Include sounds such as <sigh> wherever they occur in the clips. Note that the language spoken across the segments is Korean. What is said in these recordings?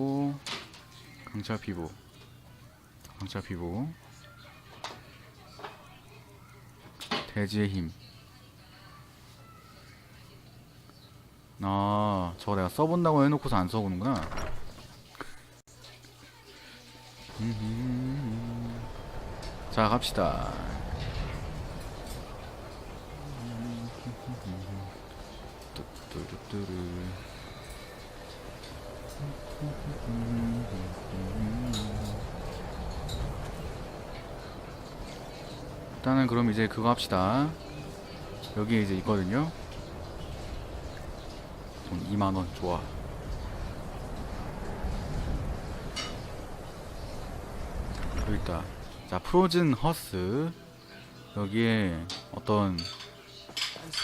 있고 강철 피부 강철 피부 돼지의 힘 아, 저거 내가 써본다고 해놓고서 안 써보는구나. 자, 갑시다. 뚜뚜뚜뚜루. 일단은 그럼 이제 그거 합시다. 여기에 이제 있거든요. 돈 2만원 좋아. 여기 있다. 자 프로즌 허스. 여기에 어떤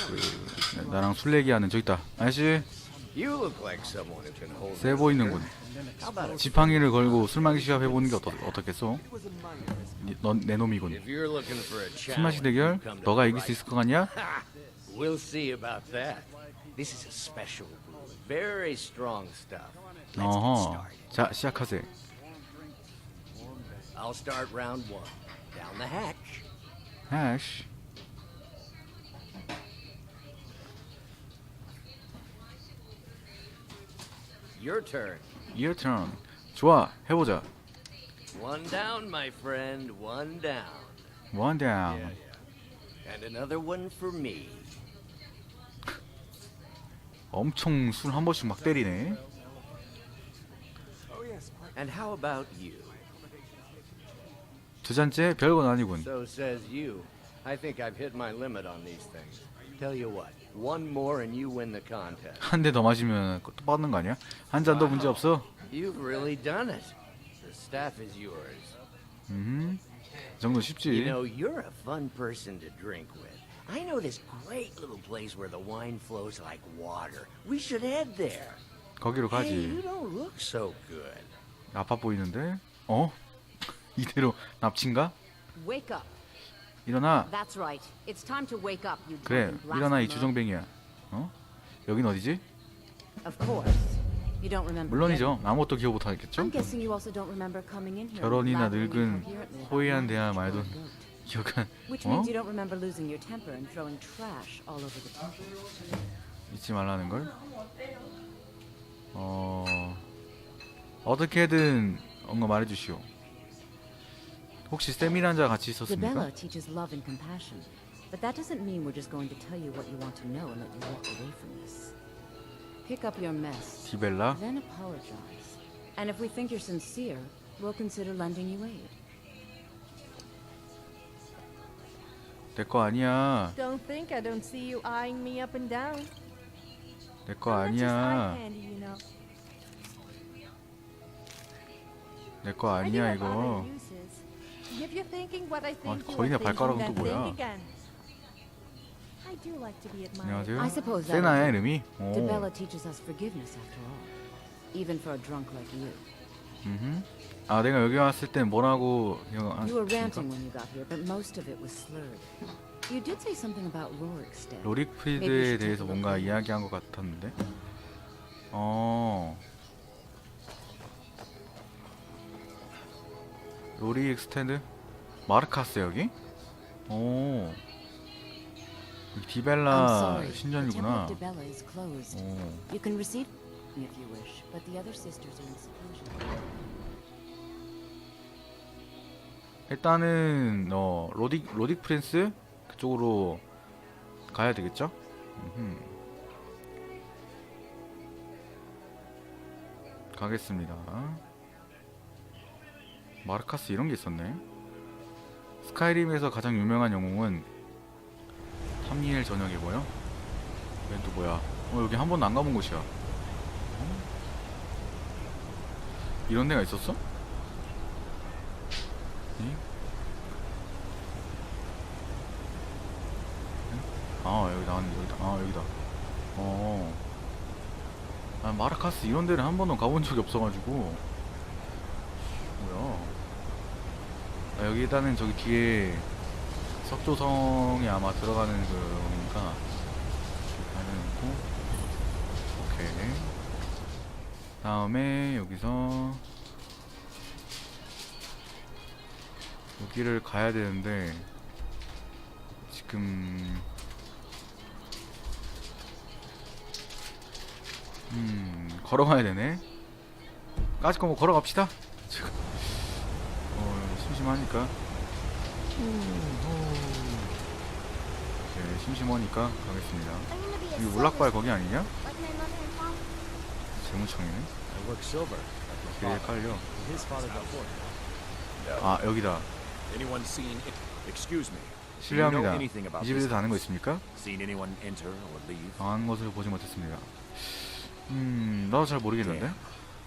그 나랑 술 얘기하는 저기 있다. 아저씨 You look like someone who can hold. 세 보이는군 지팡이를 걸고 술 마기 시합 해보는 게 어떠, 어떻겠소? 니- 넌 내 놈이군 If you're looking for a 술 마시 challenge, 대결 너가 이길 수. 있을 것 같냐? 어허. 자 시작하세 I'll start round one. Down the hatch. 해 Your turn. your turn 좋아 해보자 One down, my friend. One down. one down And another one for me. 엄청 술 한 번씩 막 때리네 And how about you? 두 잔째 별건 아니군 So says you. I think I've hit my limit on these things. Tell you what, one more and you win the contest. 한대 더 마시면 또 받는 거 아니야? 한 잔 더 문제 없어? You've really done it. The staff is yours. 음, 이 정도 쉽지. know, you're a fun person to drink with. I know this great little place where the wine flows like water. We should head there. 거기로 Hey, you 가지. don't look so good. 아파 보이는데? 어? 이대로 납치인가? Wake up. 일어나. 그래, 일어나 이. 주정뱅이야. 어? 여긴 어디지? 물론이죠. 아무것도 기억 못하겠죠? 결혼이나 늙은 호의한 대화 말도. 기억한 어? 잊지 말라는 걸. 어 어떻게든 뭔가 말해주시오. 혹시 세미란자 같이 있었습니까? Debella teaches love and compassion, but that doesn't mean we're just going to tell you what you want to know and let you walk away from this. Pick up your mess, 디벨라? then apologize. And if we think you're sincere, we'll consider lending you aid. 내 거 아니야. Don't think I don't see you eyeing me up and down. 내 거 I'm not just eye 아니야. candy, you know. 내 거 I do 아니야 have other 이거. If you're thinking what I think, you 거인의 are thinking 발가락은 that 또 뭐야? thing again. I do like to be admired. 안녕하세요. I suppose that 세나야. 이름이? 오. Debella teaches us forgiveness after all, even for a drunk like you. 음흠. 아 내가 여기 왔을 때 뭐라고 아, You were 그러니까? ranting when you got here, but most of it was slurred. You did say something about. Maybe you 로릭 프리드에 should 대해서 뭔가. 이야기한 것 같았는데. 어. 로리 스탠드 마르카스 여기? 오. 여기 디벨라 신전이구나. of Debella is closed. 오. You can receive if you wish, but the other sisters are in seclusion. 일단은 어 로딕 로딕 프린스 그쪽으로 가야 되겠죠? 음흠. 가겠습니다. 마르카스 이런 게 있었네. 스카이림에서 가장 유명한 영웅은 탐니엘 전역이고요. 얘는 또 뭐야? 어 여기 한 번도 안 가본 곳이야. 어? 이런 데가 있었어? 응? 아 여기 나왔네 여기다 아 여기다 어 아, 마라카스 이런 데는 한 번도 가본 적이 없어가지고 뭐야 아, 여기 일단은 저기 뒤에 석조성에 아마 들어가는 그거니까 가는 거 오케이. 다음에 여기서 여기를 가야 되는데 지금 음 걸어가야 되네. 까짓 거뭐 걸어갑시다. 지금. 어 심심하니까 네 심심하니까 가겠습니다 여기 몰락발 거기 아니냐? 재무청이네 I work silver. like 길 my father. 깔려. 아 여기다. 실례합니다 이 집에 this 대해서 아는 거? 있습니까? 강한 것을 보지 못했습니다 음 나도 잘 모르겠는데.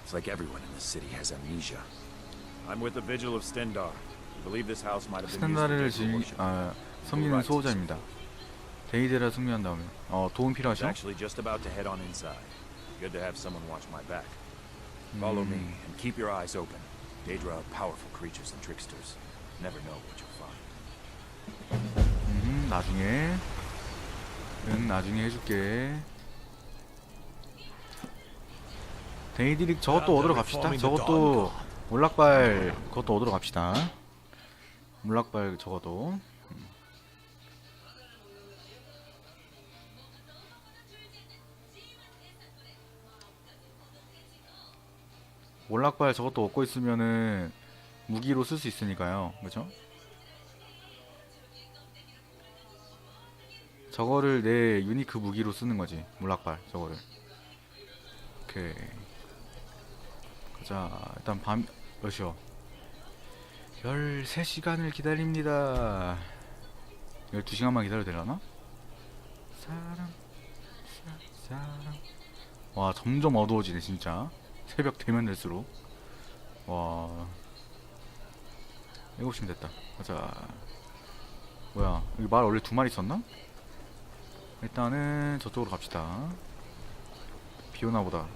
It's like everyone in the city has amnesia. I'm with the Vigil of Stendar. We believe this house might have been used 스탠다를 for 지, worship. 아, 섬기는 수호자입니다 데이데라 승리한 다음에 어 도움 I was 필요하시죠? actually just about to head on inside. Good to have someone watch my back. Follow me 음, and keep your eyes open. Daedra are powerful creatures and tricksters. Never know what you'll find. 음, 나중에 응 나중에 해줄게 데이드릭 저것도 얻으러 갑시다 저것도 몰락발 그것도 얻으러 갑시다. 몰락발 음. 몰락발 저것도 얻고 있으면은 무기로 쓸 수 있으니까요. 그죠? 저거를 내 유니크 무기로 쓰는 거지 몰락발 저거를. 오케이. 가자. 일단 밤 몇시요 13시간을 기다립니다 12시간만 기다려도 되려나? 사람 사, 사람 와 점점 어두워지네 진짜 새벽 되면 될수록 와 7시면 됐다 가자 뭐야 여기 말 원래 두 마리 있었나? 일단은 저쪽으로 갑시다. 비 오나 보다.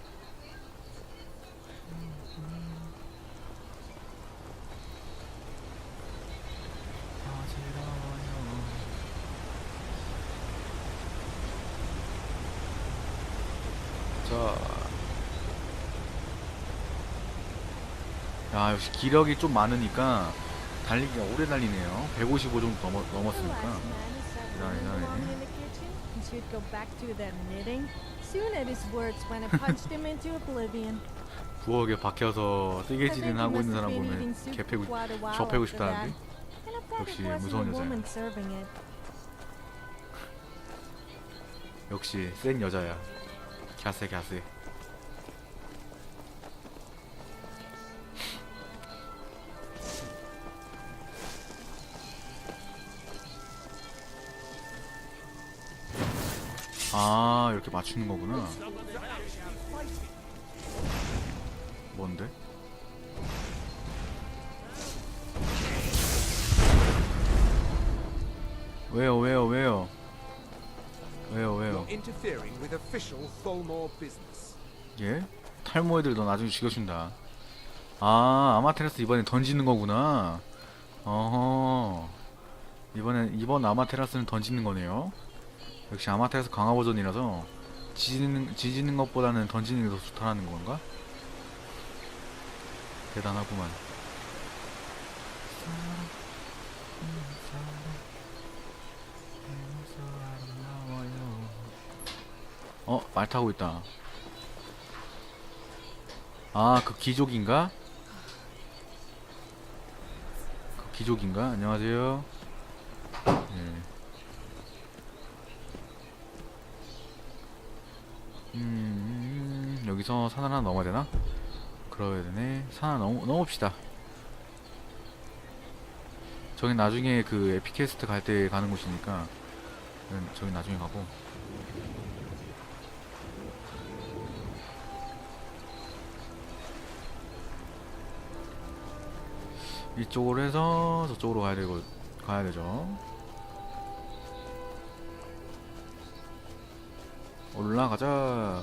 야, 역시 기력이 좀 많으니까 달리기가 오래 달리네요. 155 정도 넘어, 넘었으니까. 부엌에 박혀서 he 하고 있는 사람 보면 개패고 접해고. 싶다는데 역시 무서운 여자야. 역시 센 여자야 갸세 갸세 아 이렇게 맞추는 거구나 뭔데? 왜요 왜요 왜요 왜요 왜요. 예? 탈모 애들 너 나중에 죽여준다. 아, 아마테라스 이번에 던지는 거구나. 어허. 이번엔, 이번 아마테라스는 던지는 거네요. 역시 아마테라스 강화 버전이라서 지지는, 지지는 것보다는 던지는 게 더 좋다는 건가? 대단하구만. 어, 말 타고 있다. 아, 그 귀족인가? 그 귀족인가? 안녕하세요. 예. 음, 여기서 산 하나 넘어야 되나? 그러야 되네. 산 하나 넘, 넘읍시다. 저기 나중에 그 에피캐스트 갈 때 가는 곳이니까, 음, 저기 나중에 가고. 이쪽으로 해서 저쪽으로 가야 되고 가야 되죠. 올라가자.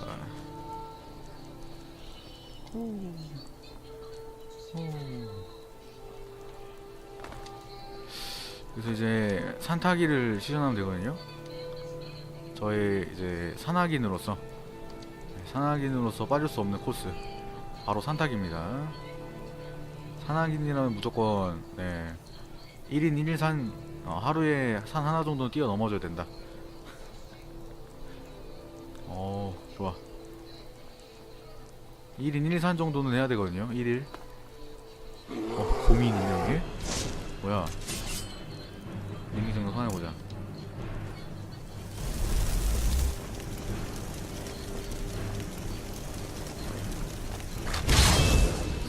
그래서 이제 산타기를 시전하면 되거든요. 저의 이제 산악인으로서 네, 산악인으로서 빠질 수 없는 코스 바로 산타기입니다. 산악인이라면 무조건 네 1인 1일 산 어, 하루에 산 하나 정도는 뛰어 넘어져야 된다. 어 좋아. 1인 1일 산 정도는 해야 되거든요. 1일. 어 곰이 있는데 여기? 뭐야? 인기 정도 선해보자.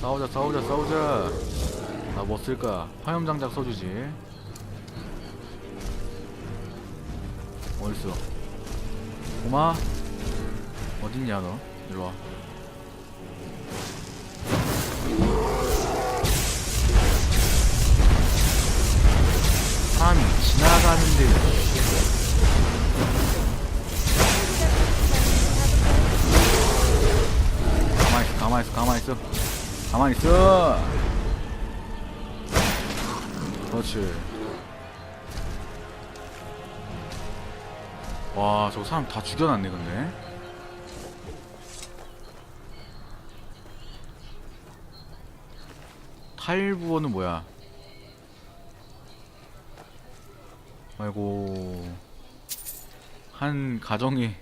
싸우자 싸우자 싸우자 나 뭐 쓸까 화염장작 써주지 어딨어 고마 어딨냐 너? 일로 와. 사람이 지나가는데. 가만히 있어 가만히 있어 가만히 있어. 가만히 있어. 그렇지. 와 저거 사람 다 죽여놨네 근데 탈부어는 뭐야? 아이고. 한 가정이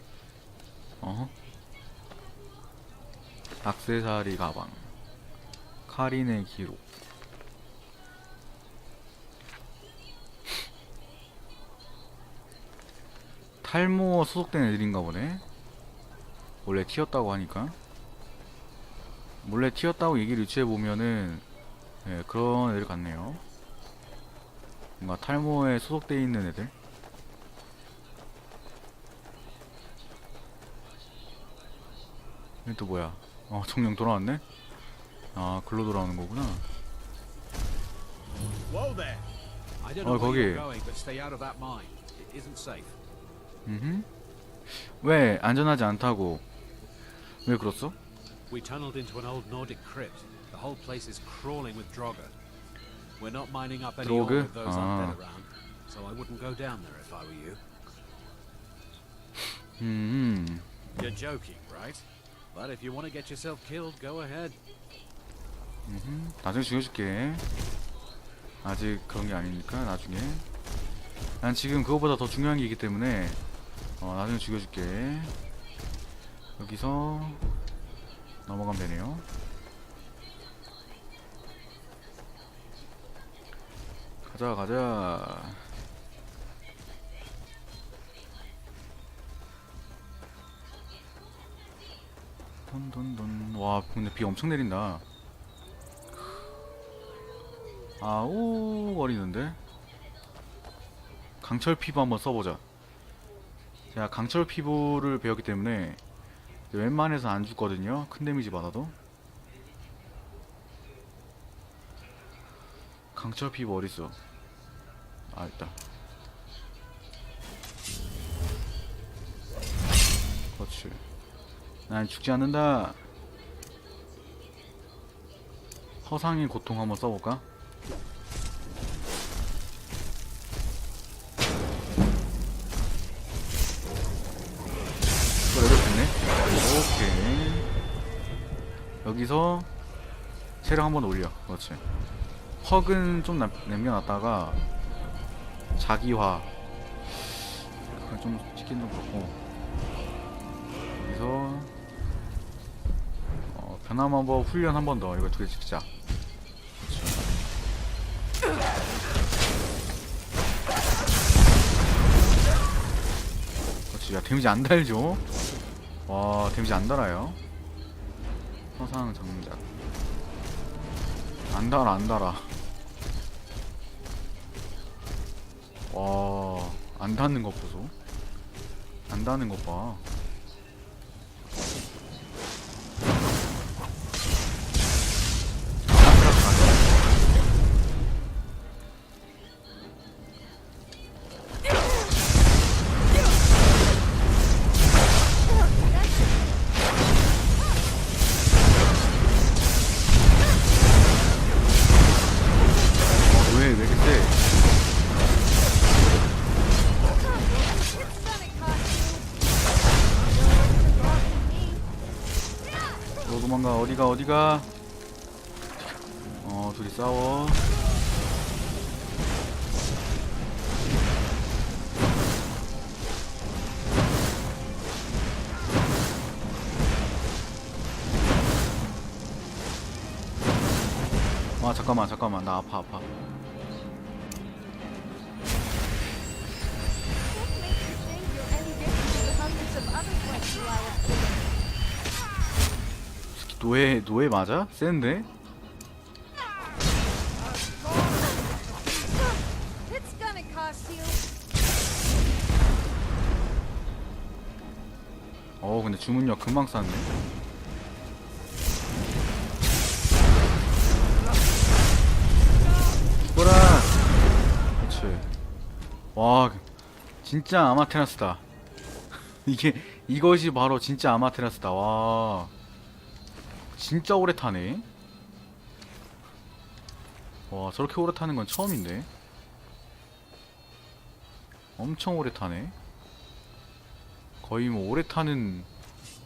어? 악세사리 가방. 카린의 기록. 탈모 소속된 애들인가 보네. 원래 튀었다고 하니까. 몰래 튀었다고 얘기를 유추해 보면은 예, 그런 애들 같네요 뭔가 탈모에 소속돼 있는 애들 이게 또 뭐야 어 정령 돌아왔네 아 글로 돌아오는 거구나 Oh, where 거기. 음흠 왜 안전하지 않다고 왜 그렇소? We tunneled into an old Nordic crypt. The whole place is crawling with Draugr. We're not mining up any ore with those Ah. undead around, so I wouldn't go down there if I were you. 음 You're joking, right? But if you want to get yourself killed, go ahead. 나중에 죽여줄게 아직 그런 게 아니니까 나중에 난 지금 그거보다 더 중요한 게 있기 때문에 어 나중에 죽여줄게 여기서 넘어가면 되네요 가자 가자. 돈돈돈. 와 근데 비 엄청 내린다. 아우 거리는데? 강철 피부 한번 써보자. 제가 강철 피부를 배웠기 때문에 웬만해서 안 죽거든요. 큰 데미지 받아도. 강철 피부 어딨어 아 있다. 그렇지. 난 죽지 않는다. 허상의 고통 한번 써볼까? 이거 레벨 됐네? 오케이. 여기서 체력 한번 올려. 그렇지. 퍽은 좀 남- 남겨놨다가 자기화. 그건 좀 시킨 좀 그렇고. 여기서 어, 변함 한번 훈련 한 번 더. 이거 두 개 찍자. 그렇지. 야 데미지 안 달죠? 와 데미지 안 달아요? 화상 장작. 안 달아 안 달아 와 안 닿는 것 보소. 안 닿는 것 봐 어디가? 어 둘이 싸워. 아 잠깐만 잠깐만. 나 아파 아파 노예 노예 맞아? 센데? 어 근데 주문력 금방 쌌네. 뭐라! 그렇지 와 진짜 아마테라스다. <laughs> 이게 이것이 바로 진짜 아마테라스다. 와 진짜 오래 타네 와 저렇게 오래 타는 건 처음인데 엄청 오래 타네 거의 뭐 오래 타는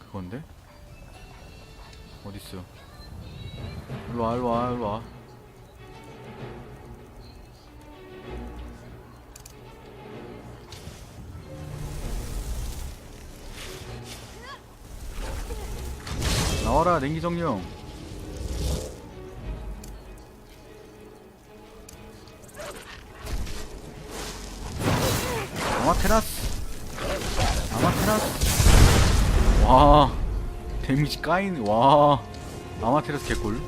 그건데? 어딨어? 일로와 일로와 일로와 나와라 냉기 정령. 아마테라스. 아마테라스. 와 데미지 까인 와 아마테라스 개꿀.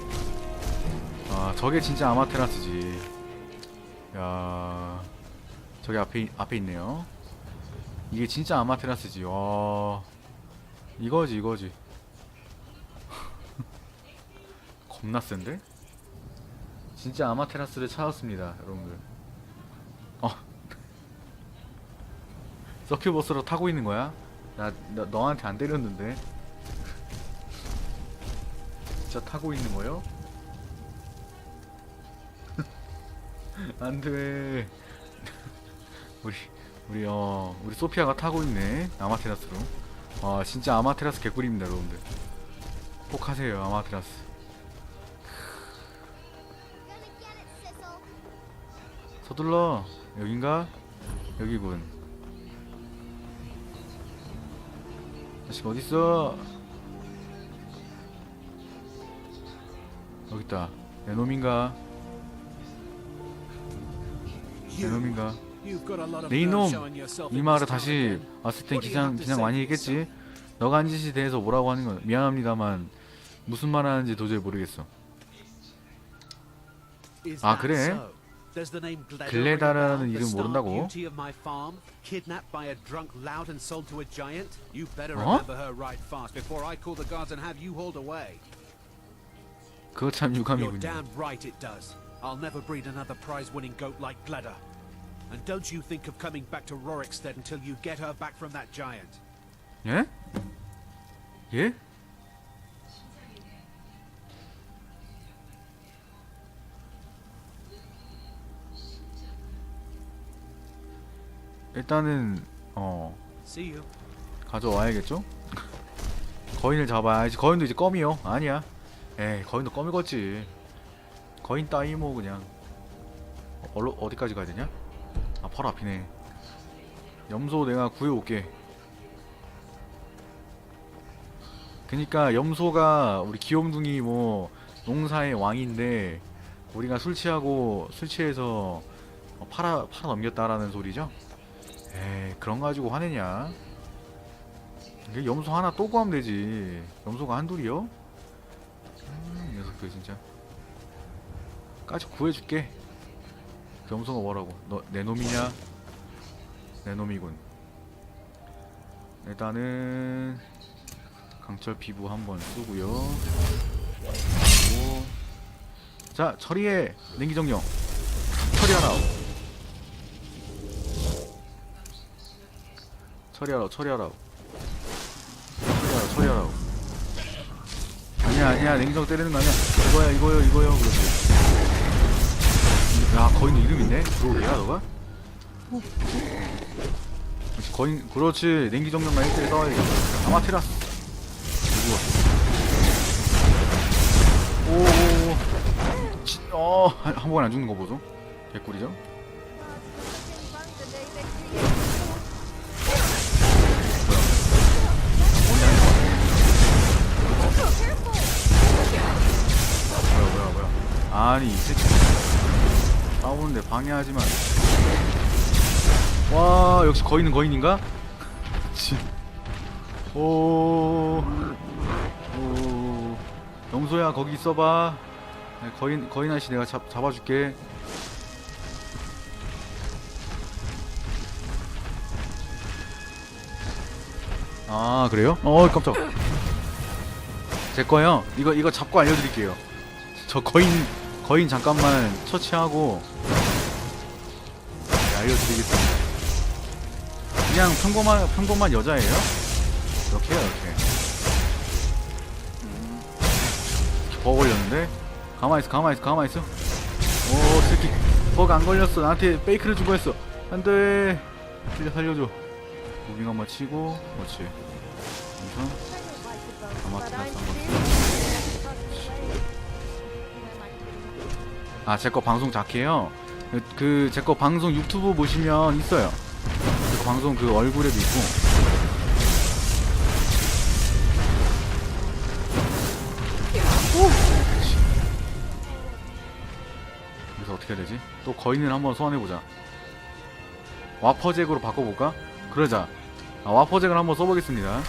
아 저게 진짜 아마테라스지. 야 저기 앞에 앞에 있네요. 이게 진짜 아마테라스지. 와 이거지 이거지 겁나 센데? 진짜 아마테라스를 찾았습니다 여러분들. 어. <laughs> 서큐버스로 타고 있는 거야? 나, 나 너한테 안 때렸는데. <laughs> 진짜 타고 있는 거요? <laughs> 안돼. 우리 우리 어 우리 소피아가 타고 있네 아마테라스로. 와 진짜 아마테라스 개꿀입니다 여러분들. 꼭 하세요 아마테라스 서둘러 여긴가? 여기군 자식 어딨어? 여기있다 내 놈인가? 내 놈인가? 내 이놈! 이 마을에 다시. 왔을 땐 기상 say 많이 했겠지? 너가 한 짓에 대해서 뭐라고 하는 건 미안합니다만 무슨 말 하는지 도저히 모르겠어 아, 그래? so? Does the name Gleda 글레다라는 ring a bell? 이름 The stark 모른다고? beauty of my farm, kidnapped by a drunk lout and sold to a giant? You better 어? remember her right fast before I call the guards and have you hauled away. 그거 참 You're 유감이군요 damn right it does. I'll never breed another prize-winning goat like Gleda. And don't you think of coming back to Rorikstead until you get her back from that giant. 예? 예? 일단은 어. 가져와야겠죠? 거인을 잡아야지 거인도 이제 껌이요 아니야 에이 거인도 껌이겠지 거인 따위 뭐 그냥 어로, 어디까지 가야 되냐? 아 바로 앞이네 염소 내가 구해올게 그니까 염소가 우리 귀염둥이 뭐 농사의 왕인데 우리가 술 취하고 술 취해서 어, 팔아 팔아 넘겼다라는 소리죠? 에이 그런 거 가지고 화내냐? 이게 염소 하나 또 구하면 되지. 염소가 한둘이요? 음, 이 녀석들 진짜. 까지 구해줄게. 그 염소가 뭐라고? 너 내 놈이냐? 내 놈이군. 일단은 강철 피부 한번 쓰고요. 자 처리해 냉기정령 처리하라. 처리하라 처리하라. 처리하라 처리하라고. 아니야 아니야. 냉정 때리는 거 아니야. 이거야 이거요 이거요. 그렇지. 야 거인 이름 있네? 그러게야 너가? 그렇지 거인 그렇지. 냉기 정령만 1대1 싸워야겠다 아마테라스 누구야? 오. 치, 어, 한, 한 번에 안 죽는 거 보소. 개꿀이죠? 아니 이 새끼 싸우는데 방해하지만 와 역시 거인은 거인인가? <laughs> 치. 오, 오, 영소야 거기 있어봐. 네, 거인 거인 아저씨 내가 잡 잡아줄게. 아 그래요? 어 깜짝. 제 거요. 이거 이거 잡고 알려드릴게요. 저 거인 거인 잠깐만 처치하고 네, 알려드리겠습니다. 그냥 평범한 평범한 여자예요. 이렇게 이렇게. 음. 버 걸렸는데? 가만 있어, 가만 있어, 가만 있어. 오, 새끼, 버안 걸렸어. 나한테 페이크를 주고 했어. 안돼. 살려 살려줘. 무빙 한번 치고, 그렇지. 여기서 아마추어 아, 제 거 방송 작해요. 그, 제 거 방송 유튜브 보시면 있어요. 제 거 방송 그 얼굴에도 있고. 그래서 어떻게 해야 되지? 또 거인을 한번 소환해보자. 와퍼잭으로 바꿔볼까? 그러자. 아, 와퍼잭을 한번 써보겠습니다.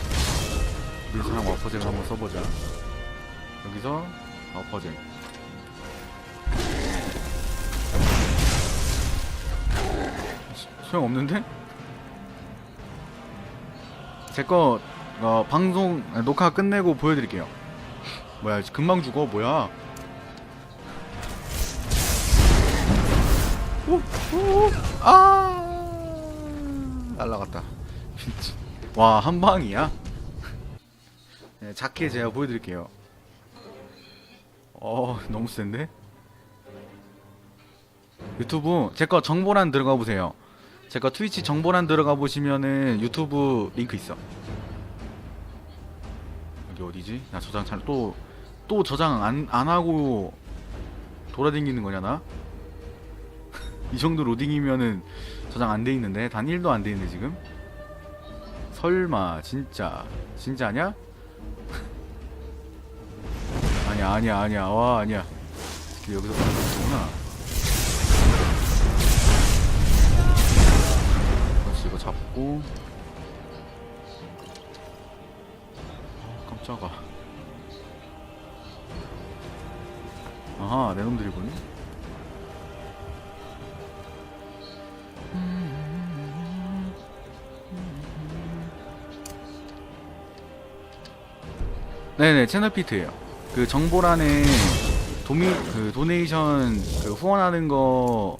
우리 사람 와퍼잭을 한번 써보자. 여기서 와퍼잭. 소용 없는데? 제거 어, 방송 아, 녹화 끝내고 보여드릴게요. 뭐야 금방 죽어 뭐야? 오, 오, 아 날라갔다. 와 한 방이야? 네, 작게 제가 보여드릴게요. 어 너무 센데? 유튜브 제 거 정보란 들어가 보세요. 제가 트위치 정보란 들어가 보시면은 유튜브 링크 있어. 여기 어디지? 나 저장 잘 또 또 저장 안 안 하고 돌아다니는 거냐 나? <laughs> 이 정도 로딩이면은 저장 안 돼 있는데 단 1도 안 돼 있는데 지금? 설마 진짜 진짜 아니야? <laughs> 아니야 아니야 아니야 와 아니야 여기서 구나 잡고. 아, 깜짝아. 아하 내 놈들이군 네네 채널 피트예요. 그 정보란에 도미 그 도네이션 그 후원하는 거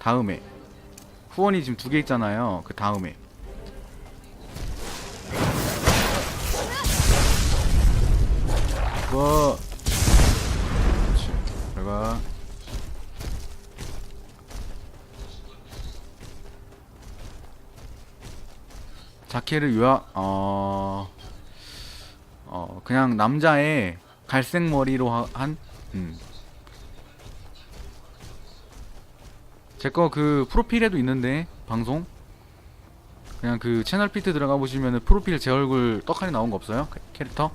다음에 후원이 지금 두 개 있잖아요. 그 다음에 그렇지. 내가 자켓을 요약 어. 어 그냥 남자의 갈색 머리로 하- 한 음. 제 거 그 프로필에도 있는데 방송 그냥 그 채널 피트 들어가 보시면은 프로필 제 얼굴 떡하니 나온 거 없어요? 캐- 캐릭터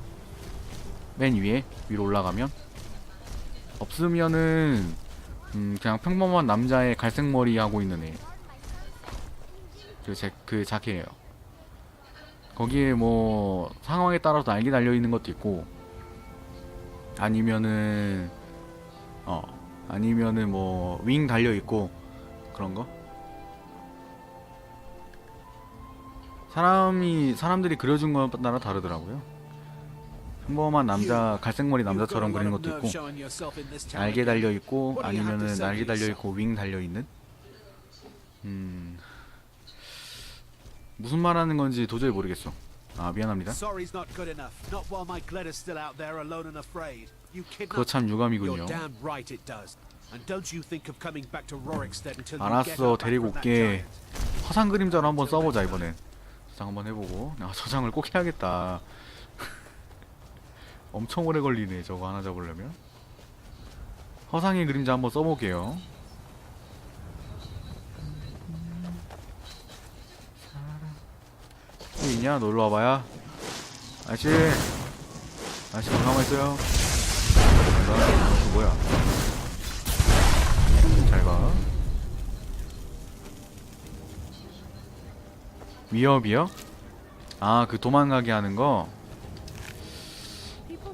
맨 위에 위로 올라가면 없으면은 음 그냥 평범한 남자의 갈색 머리 하고 있는 애. 그제그 자켓이에요. 거기에 뭐 상황에 따라서 날개 달려 있는 것도 있고 아니면은 어 아니면은 뭐 윙 달려 있고 그런 거 사람이 사람들이 그려준 거에 따라 다르더라고요. 평범한 남자 갈색머리 남자처럼 그리는 것도 있고 날개 달려 있고 아니면은 날개 달려 있고 윙 달려 있는 음 무슨 말하는 건지 도저히 모르겠어. 아 미안합니다. 그거 참 유감이군요. You're damn right it does. And don't you think of coming back to Rorikstead until you get 알았어 her back 데리고 from that 올게. giant. 화상 그림자로 한번 써보자 이번엔. 저장 한번 해보고. 아 저장을 꼭 해야겠다. 엄청 오래 걸리네 저거 하나 잡으려면. 허상의 그림자 한번 써볼게요. 또 있냐? 놀러 와봐야. 아저씨, 아저씨 가만 있어요. 그 뭐야? 잘 가. 위협이요? 아, 그 도망가게 하는 거.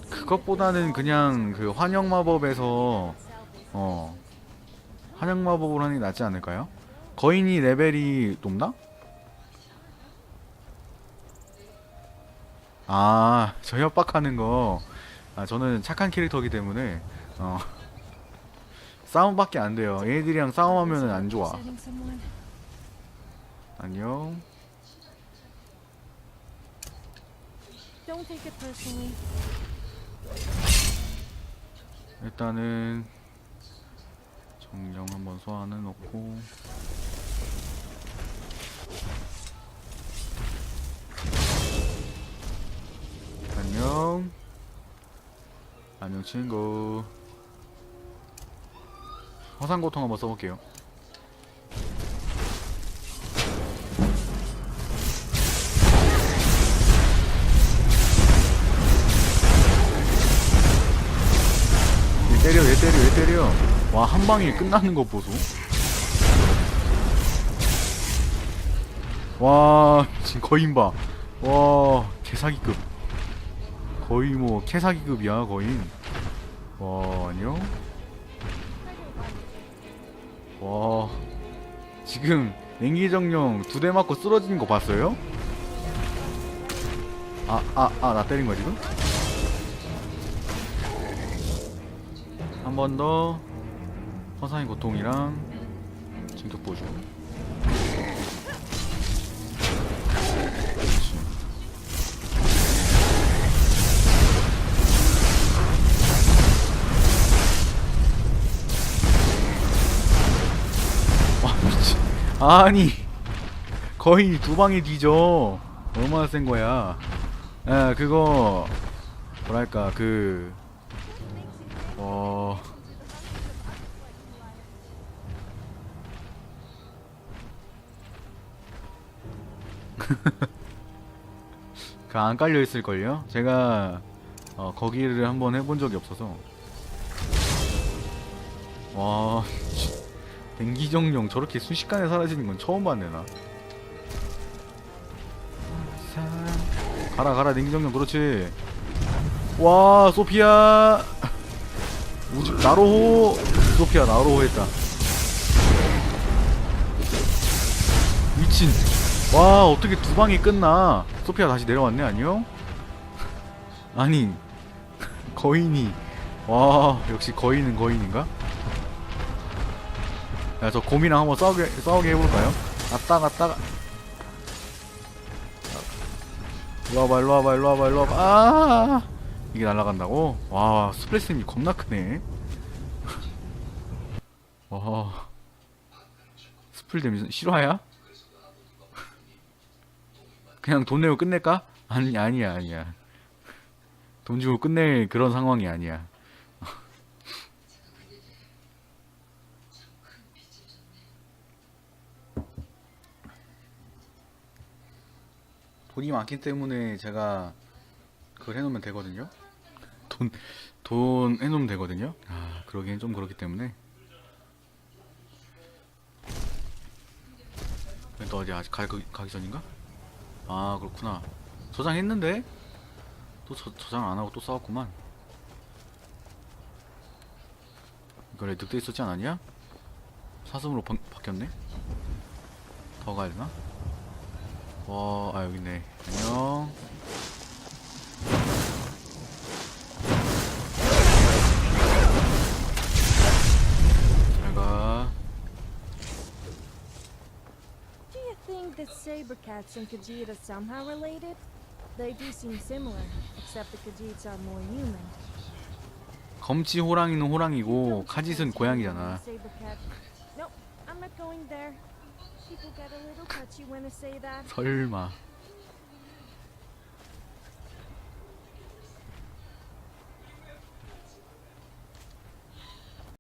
그것보다는 그냥 그 환영 마법에서 어 환영 마법으로 하는 게 낫지 않을까요? 거인이 레벨이 높나? 아, <laughs> 저 협박하는 거. 아, 저는 착한 캐릭터이기 때문에 어 싸움밖에 안 돼요. 얘들이랑 싸움하면은 안 좋아. 안녕. 일단은 정령 한번 소환해 놓고 안녕 안녕 친구 화상고통 한번 써볼게요. 얘 때려 얘 때려 얘 때려. 와 한 방에 끝나는 거 보소. 와 지금 거인 봐와 개사기급. 거의 뭐 개사기급이야 거인 와 안녕 와 지금 냉기정령 두 대 맞고 쓰러지는 거 봤어요? 아 아 아 나 때린 거야 지금? 한 번 더 허상의 고통이랑 진격 보조 아니 거의 두 방에 뒤져. 얼마나 센 거야? 에 그거 뭐랄까 그 어... <laughs> 그 안 깔려 있을걸요? 제가 어, 거기를 한번 해본 적이 없어서. 와 댕기정령 저렇게 순식간에 사라지는 건 처음 봤네 나. 가라 가라 댕기정령 그렇지. 와 소피아. 우주 나로호. 소피아 나로호 했다. 미친. 와 어떻게 두 방이 끝나? 소피아 다시 내려왔네 안녕? 아니 <laughs> 거인이. 와 역시 거인은 거인인가 야 저 곰이랑 한번 싸우게 싸우게 해볼까요? 아따 갔다가 일로 와봐 일로 와봐 일로 와봐 일로 와봐. 아! 이게 날아간다고? 와 스플래시님이 겁나 크네. 와. 스플 데미지 실화야? 그냥 돈 내고 끝낼까? 아니 아니야 아니야. 돈 주고 끝낼 그런 상황이 아니야 돈이 많기 때문에 제가 그걸 해놓으면 되거든요. 돈, 돈 해놓으면 되거든요. 아 그러기엔 좀 그렇기 때문에. 또 어디 아직 가, 가기 전인가? 아 그렇구나. 저장했는데? 또 저, 저장 안 하고 또 싸웠구만. 이거 래 늑대 있었지 않았냐? 사슴으로 바, 바뀌었네? 더 가야 되나? 와, 아 여기 있네. 안녕. 잘 가. Do you think that Sabercats and Khajiit somehow related? They do seem similar, except the Khajiits are more human. 검치 호랑이는 호랑이고 카짓은 고양이잖아. Sabercat. Nope, I'm not going there. 설마.